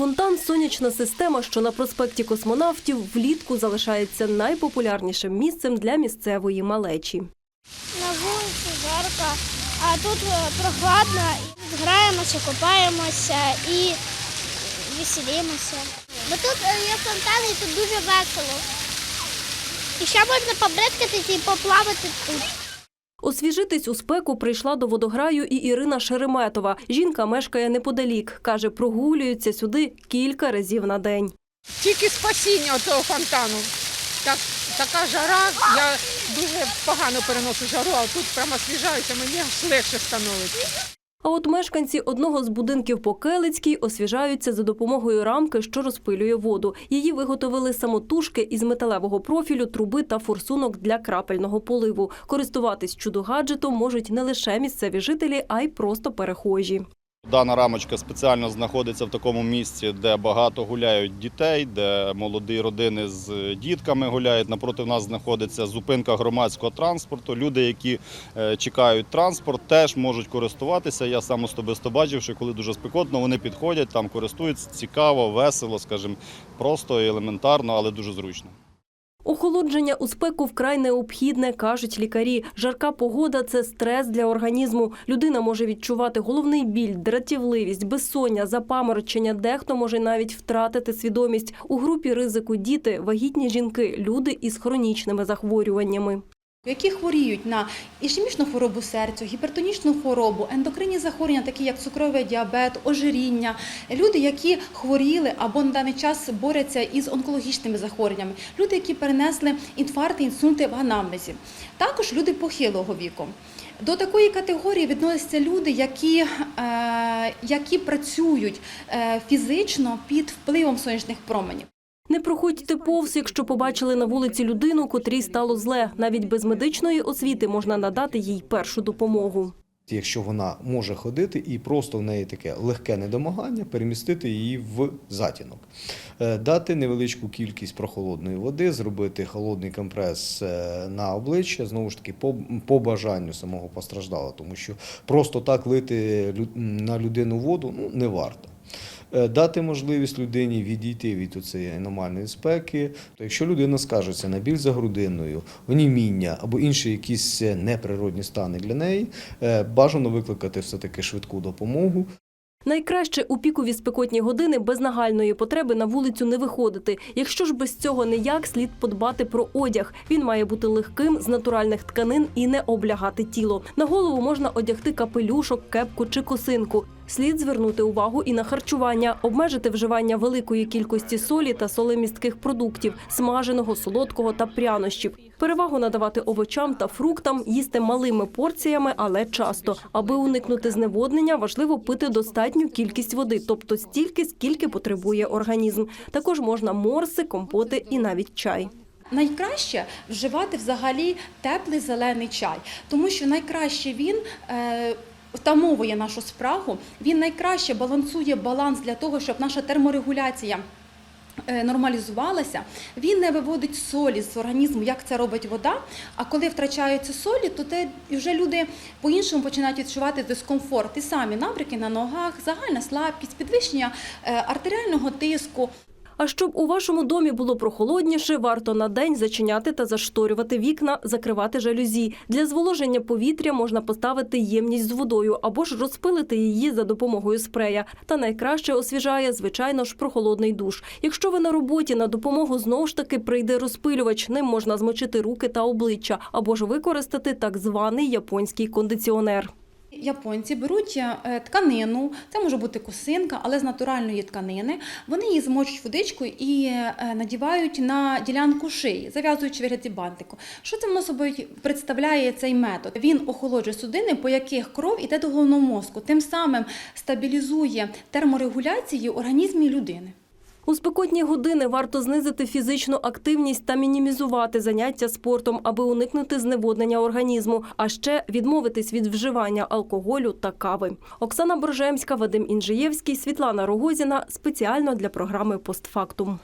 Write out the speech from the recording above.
Фонтан сонячна система, що на проспекті космонавтів влітку залишається найпопулярнішим місцем для місцевої малечі. На вулиці жарко, а тут е, прохладно. Граємося, купаємося і веселимося. Бо тут е, є фонтан і тут дуже весело. І ще можна побризкатися і поплавати тут. Освіжитись у спеку прийшла до водограю і Ірина Шереметова. Жінка мешкає неподалік. Каже, прогулюється сюди кілька разів на день. Тільки спасіння цього фонтану. Так, така жара, я дуже погано переношу жару, а тут прямо освіжаюся, мені легше становиться. А от мешканці одного з будинків по Келицькій освіжаються за допомогою рамки, що розпилює воду. Її виготовили самотужки із металевого профілю, труби та форсунок для крапельного поливу. Користуватись чудо-гаджетом можуть не лише місцеві жителі, а й просто перехожі. Дана рамочка спеціально знаходиться в такому місці, де багато гуляють дітей, де молоді родини з дітками гуляють. Напроти нас знаходиться зупинка громадського транспорту. Люди, які е, чекають транспорт, теж можуть користуватися. Я сам особисто бачив, що коли дуже спекотно, вони підходять, там користуються цікаво, весело, скажімо, просто і елементарно, але дуже зручно. Охолодження у спеку вкрай необхідне, кажуть лікарі. Жарка погода це стрес для організму. Людина може відчувати головний біль, дратівливість, безсоння, запаморочення. Дехто може навіть втратити свідомість. У групі ризику діти, вагітні жінки, люди із хронічними захворюваннями. Які хворіють на ішемічну хворобу серця, гіпертонічну хворобу, ендокринні захворювання, такі як цукровий діабет, ожиріння, люди, які хворіли або на даний час борються із онкологічними захворюваннями, люди, які перенесли інфаркти, інсульти в анамнезі, також люди похилого віку. До такої категорії відносяться люди, які, е, які працюють е, фізично під впливом сонячних променів. Не проходьте повз, якщо побачили на вулиці людину, котрій стало зле. Навіть без медичної освіти можна надати їй першу допомогу. Якщо вона може ходити і просто в неї таке легке недомагання, перемістити її в затінок, Е, дати невеличку кількість прохолодної води, зробити холодний компрес е, на обличчя, знову ж таки, по, по бажанню самого постраждалого, тому що просто так лити на людину воду ну, не варто. Е, Дати можливість людині відійти від цієї аномальної спеки. То якщо людина скажеться на біль за грудиною, оніміння або інші якісь е, неприродні стани для неї, е, бажано викликати все-таки швидку допомогу. Найкраще у пікові спекотні години без нагальної потреби на вулицю не виходити. Якщо ж без цього ніяк, слід подбати про одяг. Він має бути легким з натуральних тканин і не облягати тіло. На голову можна одягти капелюшок, кепку чи косинку. Слід звернути увагу і на харчування, обмежити вживання великої кількості солі та солемістких продуктів, смаженого, солодкого та прянощів. Перевагу надавати овочам та фруктам, їсти малими порціями, але часто. Аби уникнути зневоднення, важливо пити достатню кількість води, тобто стільки, скільки потребує організм. Також можна морси, компоти і навіть чай. Найкраще вживати взагалі теплий зелений чай, тому що найкраще він. Втамовує нашу спрагу, він найкраще балансує баланс для того, щоб наша терморегуляція е, нормалізувалася. Він не виводить солі з організму, як це робить вода. А коли втрачаються солі, то те вже люди по-іншому починають відчувати дискомфорт. І самі набряки на ногах, загальна слабкість, підвищення е, артеріального тиску. А щоб у вашому домі було прохолодніше, варто на день зачиняти та зашторювати вікна, закривати жалюзі. Для зволоження повітря можна поставити ємність з водою або ж розпилити її за допомогою спрея. Та найкраще освіжає, звичайно ж, прохолодний душ. Якщо ви на роботі, на допомогу знову ж таки прийде розпилювач. Ним можна змочити руки та обличчя або ж використати так званий японський кондиціонер. Японці беруть е, тканину, це може бути косинка, але з натуральної тканини. Вони її змочують водичкою і е, надівають на ділянку шиї, зав'язуючи вигляді бантику. Що це воно собою представляє цей метод? Він охолоджує судини, по яких кров іде до головного мозку, тим самим стабілізує терморегуляцію в організмі людини. У спекотні години варто знизити фізичну активність та мінімізувати заняття спортом, аби уникнути зневоднення організму, а ще відмовитись від вживання алкоголю та кави. Оксана Боржемська, Вадим Інжиєвський, Світлана Рогозіна спеціально для програми Постфактум.